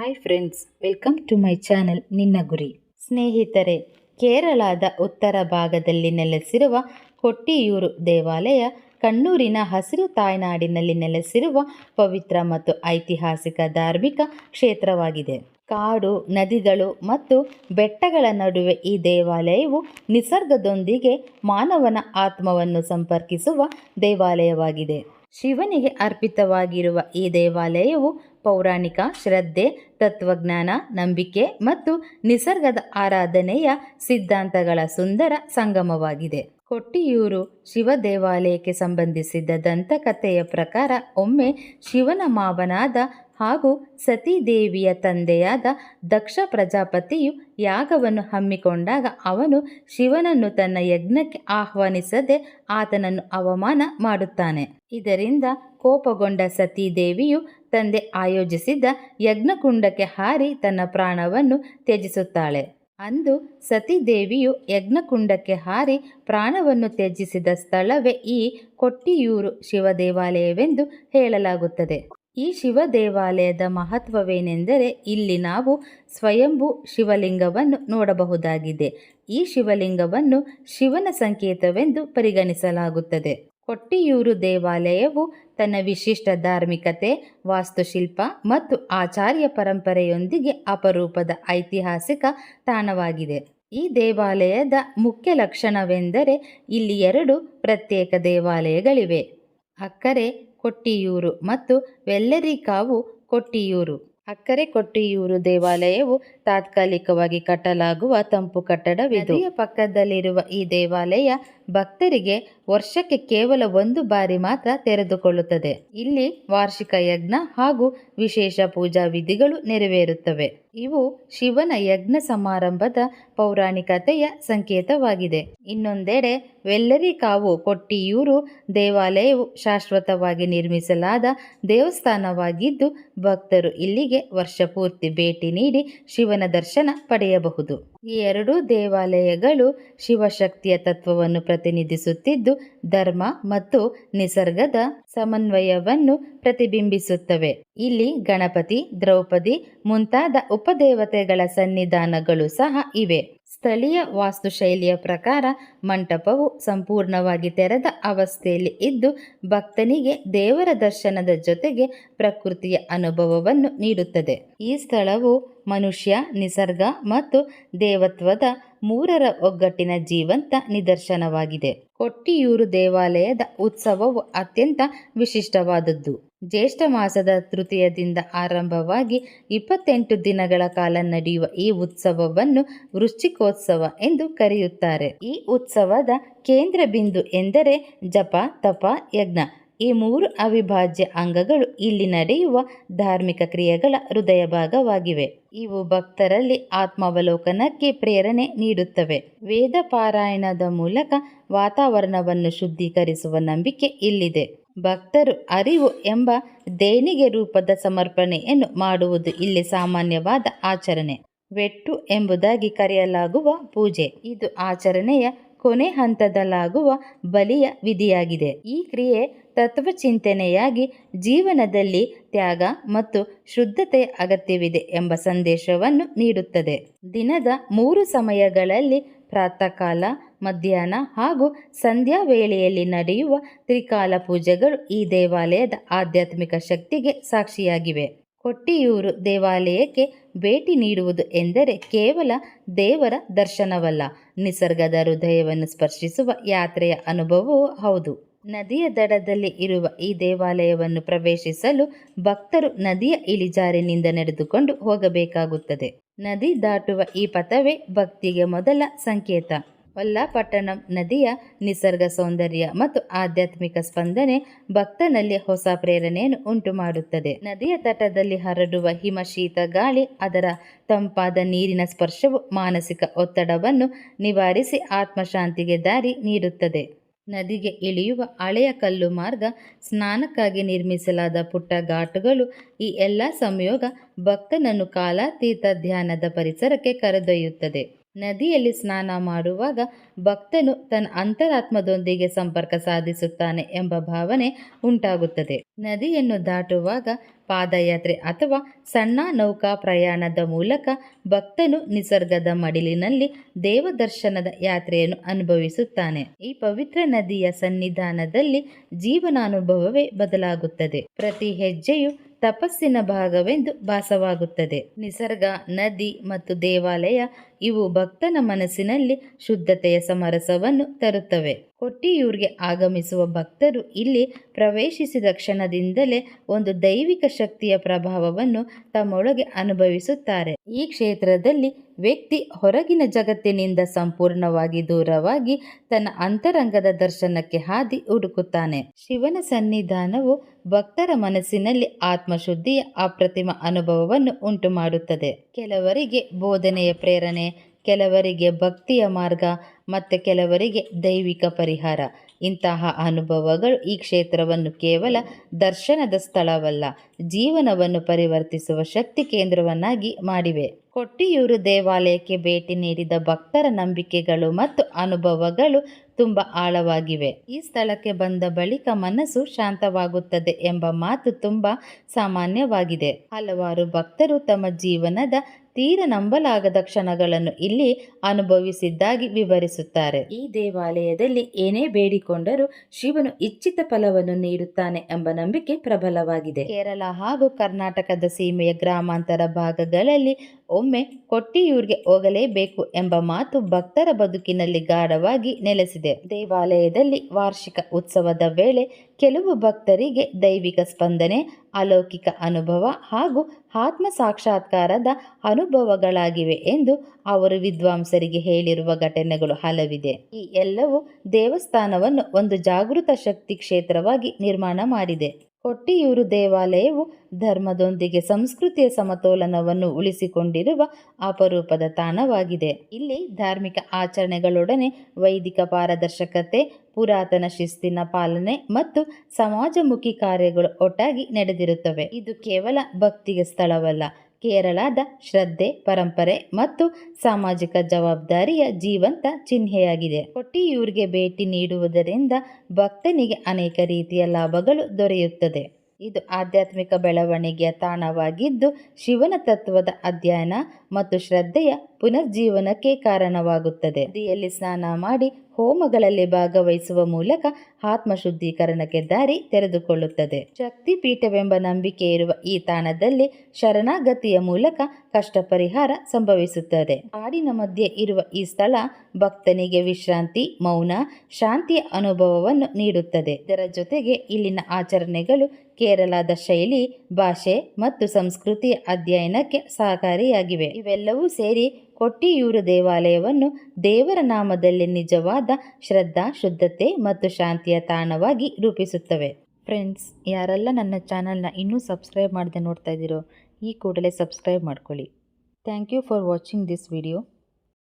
Hi friends welcome to my channel ನಿನ್ನ ಗುರಿ ಸ್ನೇಹಿತರೆ, ಕೇರಳದ ಉತ್ತರ ಭಾಗದಲ್ಲಿ ನೆಲೆಸಿರುವ ಕೊಟ್ಟಿಯೂರು ದೇವಾಲಯ, ಕಣ್ಣೂರಿನ ಹಸಿರು ತಾಯ್ನಾಡಿನಲ್ಲಿ ನೆಲೆಸಿರುವ ಪವಿತ್ರ ಮತ್ತು ಐತಿಹಾಸಿಕ ಧಾರ್ಮಿಕ ಕ್ಷೇತ್ರವಾಗಿದೆ. ಕಾಡು, ನದಿಗಳು ಮತ್ತು ಬೆಟ್ಟಗಳ ನಡುವೆ ಈ ದೇವಾಲಯವು ನಿಸರ್ಗದೊಂದಿಗೆ ಮಾನವನ ಆತ್ಮವನ್ನು ಸಂಪರ್ಕಿಸುವ ದೇವಾಲಯವಾಗಿದೆ. ಶಿವನಿಗೆ ಅರ್ಪಿತವಾಗಿರುವ ಈ ದೇವಾಲಯವು ಪೌರಾಣಿಕ ಶ್ರದ್ಧೆ, ತತ್ವಜ್ಞಾನ, ನಂಬಿಕೆ ಮತ್ತು ನಿಸರ್ಗದ ಆರಾಧನೆಯ ಸಿದ್ಧಾಂತಗಳ ಸುಂದರ ಸಂಗಮವಾಗಿದೆ. ಕೊಟ್ಟಿಯೂರು ಶಿವ ದೇವಾಲಯಕ್ಕೆ ಸಂಬಂಧಿಸಿದ ದಂತಕಥೆಯ ಪ್ರಕಾರ ಒಮ್ಮೆ ಶಿವನ ಮಾವನಾದ ಹಾಗೂ ಸತೀದೇವಿಯ ತಂದೆಯಾದ ದಕ್ಷ ಪ್ರಜಾಪತಿಯು ಯಾಗವನ್ನು ಹಮ್ಮಿಕೊಂಡಾಗ ಅವನು ಶಿವನನ್ನು ತನ್ನ ಯಜ್ಞಕ್ಕೆ ಆಹ್ವಾನಿಸದೆ ಆತನನ್ನು ಅವಮಾನ ಮಾಡುತ್ತಾನೆ. ಇದರಿಂದ ಕೋಪಗೊಂಡ ಸತೀದೇವಿಯು ತಂದೆ ಆಯೋಜಿಸಿದ್ದ ಯಜ್ಞಕುಂಡಕ್ಕೆ ಹಾರಿ ತನ್ನ ಪ್ರಾಣವನ್ನು ತ್ಯಜಿಸುತ್ತಾಳೆ. ಅಂದು ಸತೀದೇವಿಯು ಯಜ್ಞಕುಂಡಕ್ಕೆ ಹಾರಿ ಪ್ರಾಣವನ್ನು ತ್ಯಜಿಸಿದ ಸ್ಥಳವೇ ಈ ಕೊಟ್ಟಿಯೂರು ಶಿವ ದೇವಾಲಯವೆಂದು ಹೇಳಲಾಗುತ್ತದೆ. ಈ ಶಿವ ದೇವಾಲಯದ ಮಹತ್ವವೇನೆಂದರೆ ಇಲ್ಲಿ ನಾವು ಸ್ವಯಂಭೂ ಶಿವಲಿಂಗವನ್ನು ನೋಡಬಹುದಾಗಿದೆ. ಈ ಶಿವಲಿಂಗವನ್ನು ಶಿವನ ಸಂಕೇತವೆಂದು ಪರಿಗಣಿಸಲಾಗುತ್ತದೆ. ಕೊಟ್ಟಿಯೂರು ದೇವಾಲಯವು ತನ್ನ ವಿಶಿಷ್ಟ ಧಾರ್ಮಿಕತೆ, ವಾಸ್ತುಶಿಲ್ಪ ಮತ್ತು ಆಚಾರ್ಯ ಪರಂಪರೆಯೊಂದಿಗೆ ಅಪರೂಪದ ಐತಿಹಾಸಿಕ ತಾಣವಾಗಿದೆ. ಈ ದೇವಾಲಯದ ಮುಖ್ಯ ಲಕ್ಷಣವೆಂದರೆ ಇಲ್ಲಿ ಎರಡು ಪ್ರತ್ಯೇಕ ದೇವಾಲಯಗಳಿವೆ. ಅಕ್ಕರೆ, ಕೊಟ್ಟಿಯೂರು ಮತ್ತು ವೆಲ್ಲರಿಕಾವು ಕೊಟ್ಟಿಯೂರು. ಅಕ್ಕರೆ ಕೊಟ್ಟಿಯೂರು ದೇವಾಲಯವು ತಾತ್ಕಾಲಿಕವಾಗಿ ಕಟ್ಟಲಾಗುವ ತಂಪು ಕಟ್ಟಡವಿದು. ಪಕ್ಕದಲ್ಲಿರುವ ಈ ದೇವಾಲಯ ಭಕ್ತರಿಗೆ ವರ್ಷಕ್ಕೆ ಕೇವಲ ಒಂದು ಬಾರಿ ಮಾತ್ರ ತೆರೆದುಕೊಳ್ಳುತ್ತದೆ. ಇಲ್ಲಿ ವಾರ್ಷಿಕ ಯಜ್ಞ ಹಾಗೂ ವಿಶೇಷ ಪೂಜಾ ವಿಧಿಗಳು ನೆರವೇರುತ್ತವೆ. ಇವು ಶಿವನ ಯಜ್ಞ ಸಮಾರಂಭದ ಪೌರಾಣಿಕತೆಯ ಸಂಕೇತವಾಗಿದೆ. ಇನ್ನೊಂದೆಡೆ ವೆಲ್ಲರಿಕಾವು ಕೊಟ್ಟಿಯೂರು ದೇವಾಲಯವು ಶಾಶ್ವತವಾಗಿ ನಿರ್ಮಿಸಲಾದ ದೇವಸ್ಥಾನವಾಗಿದ್ದು, ಭಕ್ತರು ಇಲ್ಲಿಗೆ ವರ್ಷಪೂರ್ತಿ ಭೇಟಿ ನೀಡಿ ಶಿವನ ದರ್ಶನ ಪಡೆಯಬಹುದು. ಈ ಎರಡೂ ದೇವಾಲಯಗಳು ಶಿವಶಕ್ತಿಯ ತತ್ವವನ್ನು ಪ್ರತಿನಿಧಿಸುತ್ತಿದ್ದು, ಧರ್ಮ ಮತ್ತು ನಿಸರ್ಗದ ಸಮನ್ವಯವನ್ನು ಪ್ರತಿಬಿಂಬಿಸುತ್ತವೆ. ಇಲ್ಲಿ ಗಣಪತಿ, ದ್ರೌಪದಿ ಮುಂತಾದ ಉಪದೇವತೆಗಳ ಸನ್ನಿಧಾನಗಳು ಸಹ ಇವೆ. ಸ್ಥಳೀಯ ವಾಸ್ತುಶೈಲಿಯ ಪ್ರಕಾರ ಮಂಟಪವು ಸಂಪೂರ್ಣವಾಗಿ ತೆರೆದ ಅವಸ್ಥೆಯಲ್ಲಿ ಇದ್ದು, ಭಕ್ತನಿಗೆ ದೇವರ ದರ್ಶನದ ಜೊತೆಗೆ ಪ್ರಕೃತಿಯ ಅನುಭವವನ್ನು ನೀಡುತ್ತದೆ. ಈ ಸ್ಥಳವು ಮನುಷ್ಯ, ನಿಸರ್ಗ ಮತ್ತು ದೇವತ್ವದ ಮೂರರ ಒಗ್ಗಟ್ಟಿನ ಜೀವಂತ ನಿದರ್ಶನವಾಗಿದೆ. ಕೊಟ್ಟಿಯೂರು ದೇವಾಲಯದ ಉತ್ಸವವು ಅತ್ಯಂತ ವಿಶಿಷ್ಟವಾದದ್ದು. ಜ್ಯೇಷ್ಠ ಮಾಸದ ತೃತೀಯದಿಂದ ಆರಂಭವಾಗಿ ಇಪ್ಪತ್ತೆಂಟು ದಿನಗಳ ಕಾಲ ನಡೆಯುವ ಈ ಉತ್ಸವವನ್ನು ವೃಶ್ಚಿಕೋತ್ಸವ ಎಂದು ಕರೆಯುತ್ತಾರೆ. ಈ ಉತ್ಸವದ ಕೇಂದ್ರ ಬಿಂದು ಎಂದರೆ ಜಪ, ತಪ, ಯಜ್ಞ. ಈ ಮೂರು ಅವಿಭಾಜ್ಯ ಅಂಗಗಳು ಇಲ್ಲಿ ನಡೆಯುವ ಧಾರ್ಮಿಕ ಕ್ರಿಯೆಗಳ ಹೃದಯ ಭಾಗವಾಗಿವೆ. ಇವು ಭಕ್ತರಲ್ಲಿ ಆತ್ಮಾವಲೋಕನಕ್ಕೆ ಪ್ರೇರಣೆ ನೀಡುತ್ತವೆ. ವೇದ ಪಾರಾಯಣದ ಮೂಲಕ ವಾತಾವರಣವನ್ನು ಶುದ್ಧೀಕರಿಸುವ ನಂಬಿಕೆ ಇಲ್ಲಿದೆ. ಭಕ್ತರು ಅರಿವು ಎಂಬ ದೇಣಿಗೆ ರೂಪದ ಸಮರ್ಪಣೆಯನ್ನು ಮಾಡುವುದು ಇಲ್ಲಿ ಸಾಮಾನ್ಯವಾದ ಆಚರಣೆ. ವೆಟ್ಟು ಎಂಬುದಾಗಿ ಕರೆಯಲಾಗುವ ಪೂಜೆ. ಇದು ಆಚರಣೆಯ ಕೊನೆ ಹಂತದಲ್ಲಾಗುವ ಬಲಿಯ ವಿಧಿಯಾಗಿದೆ. ಈ ಕ್ರಿಯೆ ತತ್ವಚಿಂತನೆಯಾಗಿ ಜೀವನದಲ್ಲಿ ತ್ಯಾಗ ಮತ್ತು ಶುದ್ಧತೆ ಅಗತ್ಯವಿದೆ ಎಂಬ ಸಂದೇಶವನ್ನು ನೀಡುತ್ತದೆ. ದಿನದ ಮೂರು ಸಮಯಗಳಲ್ಲಿ ಪ್ರಾತಃಕಾಲ, ಮಧ್ಯಾಹ್ನ ಹಾಗೂ ಸಂಧ್ಯಾ ವೇಳೆಯಲ್ಲಿ ನಡೆಯುವ ತ್ರಿಕಾಲ ಪೂಜೆಗಳು ಈ ದೇವಾಲಯದ ಆಧ್ಯಾತ್ಮಿಕ ಶಕ್ತಿಗೆ ಸಾಕ್ಷಿಯಾಗಿವೆ. ಕೊಟ್ಟಿಯೂರು ದೇವಾಲಯಕ್ಕೆ ಭೇಟಿ ನೀಡುವುದು ಎಂದರೆ ಕೇವಲ ದೇವರ ದರ್ಶನವಲ್ಲ. ನಿಸರ್ಗದ ಹೃದಯವನ್ನು ಸ್ಪರ್ಶಿಸುವ ಯಾತ್ರೆಯ ಅನುಭವವೂ ಹೌದು. ನದಿಯ ದಡದಲ್ಲಿ ಇರುವ ಈ ದೇವಾಲಯವನ್ನು ಪ್ರವೇಶಿಸಲು ಭಕ್ತರು ನದಿಯ ಇಳಿಜಾರಿನಿಂದ ನಡೆದುಕೊಂಡು ಹೋಗಬೇಕಾಗುತ್ತದೆ. ನದಿ ದಾಟುವ ಈ ಪಥವೇ ಭಕ್ತಿಗೆ ಮೊದಲ ಸಂಕೇತ. ವಲ್ಲಾಪಟ್ಟಣಂ ನದಿಯ ನಿಸರ್ಗ ಸೌಂದರ್ಯ ಮತ್ತು ಆಧ್ಯಾತ್ಮಿಕ ಸ್ಪಂದನೆ ಭಕ್ತನಲ್ಲಿ ಹೊಸ ಪ್ರೇರಣೆಯನ್ನು ಉಂಟು ಮಾಡುತ್ತದೆ ನದಿಯ ತಟದಲ್ಲಿ ಹರಡುವ ಹಿಮಶೀತ ಗಾಳಿ, ಅದರ ತಂಪಾದ ನೀರಿನ ಸ್ಪರ್ಶವು ಮಾನಸಿಕ ಒತ್ತಡವನ್ನು ನಿವಾರಿಸಿ ಆತ್ಮಶಾಂತಿಗೆ ದಾರಿ ನೀಡುತ್ತದೆ. ನದಿಗೆ ಇಳಿಯುವ ಹಳೆಯ ಕಲ್ಲು ಮಾರ್ಗ, ಸ್ನಾನಕ್ಕಾಗಿ ನಿರ್ಮಿಸಲಾದ ಪುಟ್ಟ ಘಾಟುಗಳು ಈ ಎಲ್ಲ ಸಂಯೋಗ ಭಕ್ತನನ್ನು ಕಾಲಾತೀತ ಧ್ಯಾನದ ಪರಿಸರಕ್ಕೆ ಕರೆದೊಯ್ಯುತ್ತದೆ. ನದಿಯಲ್ಲಿ ಸ್ನಾನ ಮಾಡುವಾಗ ಭಕ್ತನು ತನ್ನ ಅಂತರಾತ್ಮದೊಂದಿಗೆ ಸಂಪರ್ಕ ಸಾಧಿಸುತ್ತಾನೆ ಎಂಬ ಭಾವನೆ ಉಂಟಾಗುತ್ತದೆ. ನದಿಯನ್ನು ದಾಟುವಾಗ ಪಾದಯಾತ್ರೆ ಅಥವಾ ಸಣ್ಣ ನೌಕಾ ಪ್ರಯಾಣದ ಮೂಲಕ ಭಕ್ತನು ನಿಸರ್ಗದ ಮಡಿಲಿನಲ್ಲಿ ದೇವದರ್ಶನದ ಯಾತ್ರೆಯನ್ನು ಅನುಭವಿಸುತ್ತಾನೆ. ಈ ಪವಿತ್ರ ನದಿಯ ಸನ್ನಿಧಾನದಲ್ಲಿ ಜೀವನಾನುಭವವೇ ಬದಲಾಗುತ್ತದೆ. ಪ್ರತಿ ಹೆಜ್ಜೆಯು ತಪಸ್ಸಿನ ಭಾಗವೆಂದು ಭಾಸವಾಗುತ್ತದೆ. ನಿಸರ್ಗ, ನದಿ ಮತ್ತು ದೇವಾಲಯ ಇವು ಭಕ್ತನ ಮನಸ್ಸಿನಲ್ಲಿ ಶುದ್ಧತೆಯ ಸಮರಸವನ್ನು ತರುತ್ತವೆ. ಕೊಟ್ಟಿಯೂರ್ಗೆ ಆಗಮಿಸುವ ಭಕ್ತರು ಇಲ್ಲಿ ಪ್ರವೇಶಿಸಿದ ಕ್ಷಣದಿಂದಲೇ ಒಂದು ದೈವಿಕ ಶಕ್ತಿಯ ಪ್ರಭಾವವನ್ನು ತಮ್ಮೊಳಗೆ ಅನುಭವಿಸುತ್ತಾರೆ. ಈ ಕ್ಷೇತ್ರದಲ್ಲಿ ವ್ಯಕ್ತಿ ಹೊರಗಿನ ಜಗತ್ತಿನಿಂದ ಸಂಪೂರ್ಣವಾಗಿ ದೂರವಾಗಿ ತನ್ನ ಅಂತರಂಗದ ದರ್ಶನಕ್ಕೆ ಹಾದಿ ಹುಡುಕುತ್ತಾನೆ. ಶಿವನ ಸನ್ನಿಧಾನವು ಭಕ್ತರ ಮನಸ್ಸಿನಲ್ಲಿ ಆತ್ಮಶುದ್ಧಿಯ ಅಪ್ರತಿಮ ಅನುಭವವನ್ನು ಉಂಟು ಮಾಡುತ್ತದೆ ಕೆಲವರಿಗೆ ಬೋಧನೆಯ ಪ್ರೇರಣೆ ಕೆಲವರಿಗೆ ಭಕ್ತಿಯ ಮಾರ್ಗ ಮತ್ತು ಕೆಲವರಿಗೆ ದೈವಿಕ ಪರಿಹಾರ. ಇಂತಹ ಅನುಭವಗಳು ಈ ಕ್ಷೇತ್ರವನ್ನು ಕೇವಲ ದರ್ಶನದ ಸ್ಥಳವಲ್ಲ, ಜೀವನವನ್ನು ಪರಿವರ್ತಿಸುವ ಶಕ್ತಿ ಕೇಂದ್ರವನ್ನಾಗಿ ಮಾಡಿವೆ. ಕೊಟ್ಟಿಯೂರು ದೇವಾಲಯಕ್ಕೆ ಭೇಟಿ ನೀಡಿದ ಭಕ್ತರ ನಂಬಿಕೆಗಳು ಮತ್ತು ಅನುಭವಗಳು ತುಂಬ ಆಳವಾಗಿವೆ. ಈ ಸ್ಥಳಕ್ಕೆ ಬಂದ ಬಳಿಕ ಮನಸ್ಸು ಶಾಂತವಾಗುತ್ತದೆ ಎಂಬ ಮಾತು ತುಂಬ ಸಾಮಾನ್ಯವಾಗಿದೆ. ಹಲವಾರು ಭಕ್ತರು ತಮ್ಮ ಜೀವನದ ತೀರ ನಂಬಲಾಗದ ಕ್ಷಣಗಳನ್ನು ಇಲ್ಲಿ ಅನುಭವಿಸಿದ್ದಾಗಿ ವಿವರಿಸುತ್ತಾರೆ. ಈ ದೇವಾಲಯದಲ್ಲಿ ಏನೇ ಬೇಡಿಕೊಂಡರೂ ಶಿವನು ಇಚ್ಛಿತ ಫಲವನ್ನು ನೀಡುತ್ತಾನೆ ಎಂಬ ನಂಬಿಕೆ ಪ್ರಬಲವಾಗಿದೆ. ಕೇರಳ ಹಾಗೂ ಕರ್ನಾಟಕದ ಸೀಮೆಯ ಗ್ರಾಮಾಂತರ ಭಾಗಗಳಲ್ಲಿ ಒಮ್ಮೆ ಕೊಟ್ಟಿಯೂರ್ಗೆ ಹೋಗಲೇಬೇಕು ಎಂಬ ಮಾತು ಭಕ್ತರ ಬದುಕಿನಲ್ಲಿ ಗಾಢವಾಗಿ ನೆಲೆಸಿದೆ. ದೇವಾಲಯದಲ್ಲಿ ವಾರ್ಷಿಕ ಉತ್ಸವದ ವೇಳೆ ಕೆಲವು ಭಕ್ತರಿಗೆ ದೈವಿಕ ಸ್ಪಂದನೆ, ಅಲೌಕಿಕ ಅನುಭವ ಹಾಗೂ ಆತ್ಮ ಸಾಕ್ಷಾತ್ಕಾರದ ಅನುಭವಗಳಾಗಿವೆ ಎಂದು ಅವರು ವಿದ್ವಾಂಸರಿಗೆ ಹೇಳಿರುವ ಘಟನೆಗಳು ಹಲವಿದೆ. ಈ ಎಲ್ಲವೂ ದೇವಸ್ಥಾನವನ್ನು ಒಂದು ಜಾಗೃತ ಶಕ್ತಿ ಕ್ಷೇತ್ರವಾಗಿ ನಿರ್ಮಾಣ ಮಾಡಿದೆ. ಕೊಟ್ಟಿಯೂರು ದೇವಾಲಯವು ಧರ್ಮದೊಂದಿಗೆ ಸಂಸ್ಕೃತಿಯ ಸಮತೋಲನವನ್ನು ಉಳಿಸಿಕೊಂಡಿರುವ ಅಪರೂಪದ ತಾಣವಾಗಿದೆ. ಇಲ್ಲಿ ಧಾರ್ಮಿಕ ಆಚರಣೆಗಳೊಡನೆ ವೈದಿಕ ಪಾರದರ್ಶಕತೆ, ಪುರಾತನ ಶಿಸ್ತಿನ ಪಾಲನೆ ಮತ್ತು ಸಮಾಜಮುಖಿ ಕಾರ್ಯಗಳು ಒಟ್ಟಾಗಿ ನಡೆದಿರುತ್ತವೆ. ಇದು ಕೇವಲ ಭಕ್ತಿಗೆ ಸ್ಥಳವಲ್ಲ ಕೇರಳದ ಶ್ರದ್ಧೆ, ಪರಂಪರೆ ಮತ್ತು ಸಾಮಾಜಿಕ ಜವಾಬ್ದಾರಿಯ ಜೀವಂತ ಚಿಹ್ನೆಯಾಗಿದೆ. ಕೊಟ್ಟಿಯೂರಿಗೆ ಭೇಟಿ ನೀಡುವುದರಿಂದ ಭಕ್ತನಿಗೆ ಅನೇಕ ರೀತಿಯ ಲಾಭಗಳು ದೊರೆಯುತ್ತದೆ. ಇದು ಆಧ್ಯಾತ್ಮಿಕ ಬೆಳವಣಿಗೆಯ ತಾಣವಾಗಿದ್ದು, ಶಿವನ ತತ್ವದ ಅಧ್ಯಯನ ಮತ್ತು ಶ್ರದ್ಧೆಯ ಪುನರ್ಜೀವನಕ್ಕೆ ಕಾರಣವಾಗುತ್ತದೆ. ನದಿಯಲ್ಲಿ ಸ್ನಾನ ಮಾಡಿ ಹೋಮಗಳಲ್ಲಿ ಭಾಗವಹಿಸುವ ಮೂಲಕ ಆತ್ಮ ಶುದ್ಧೀಕರಣಕ್ಕೆ ದಾರಿ ತೆರೆದುಕೊಳ್ಳುತ್ತದೆ. ಶಕ್ತಿ ಪೀಠವೆಂಬ ನಂಬಿಕೆ ಇರುವ ಈ ತಾಣದಲ್ಲಿ ಶರಣಾಗತಿಯ ಮೂಲಕ ಕಷ್ಟ ಪರಿಹಾರ ಸಂಭವಿಸುತ್ತದೆ. ಕಾಡಿನ ಮಧ್ಯೆ ಇರುವ ಈ ಸ್ಥಳ ಭಕ್ತನಿಗೆ ವಿಶ್ರಾಂತಿ, ಮೌನ, ಶಾಂತಿಯ ಅನುಭವವನ್ನು ನೀಡುತ್ತದೆ. ಇದರ ಜೊತೆಗೆ ಇಲ್ಲಿನ ಆಚರಣೆಗಳು ಕೇರಳದ ಶೈಲಿ, ಭಾಷೆ ಮತ್ತು ಸಂಸ್ಕೃತಿಯ ಅಧ್ಯಯನಕ್ಕೆ ಸಹಕಾರಿಯಾಗಿವೆ. ಇವೆಲ್ಲವೂ ಸೇರಿ ಕೊಟ್ಟಿಯೂರು ದೇವಾಲಯವನ್ನು ದೇವರ ನಾಮದಲ್ಲಿ ನಿಜವಾದ ಶ್ರದ್ಧಾ, ಶುದ್ಧತೆ ಮತ್ತು ಶಾಂತಿಯ ತಾಣವಾಗಿ ರೂಪಿಸುತ್ತವೆ. ಫ್ರೆಂಡ್ಸ್, ಯಾರೆಲ್ಲ ನನ್ನ ಚಾನಲ್ನ ಇನ್ನೂ ಸಬ್ಸ್ಕ್ರೈಬ್ ಮಾಡದೆ ನೋಡ್ತಾ ಇದ್ದೀರೋ, ಈ ಕೂಡಲೇ ಸಬ್ಸ್ಕ್ರೈಬ್ ಮಾಡ್ಕೊಳ್ಳಿ. Thank you for watching this video.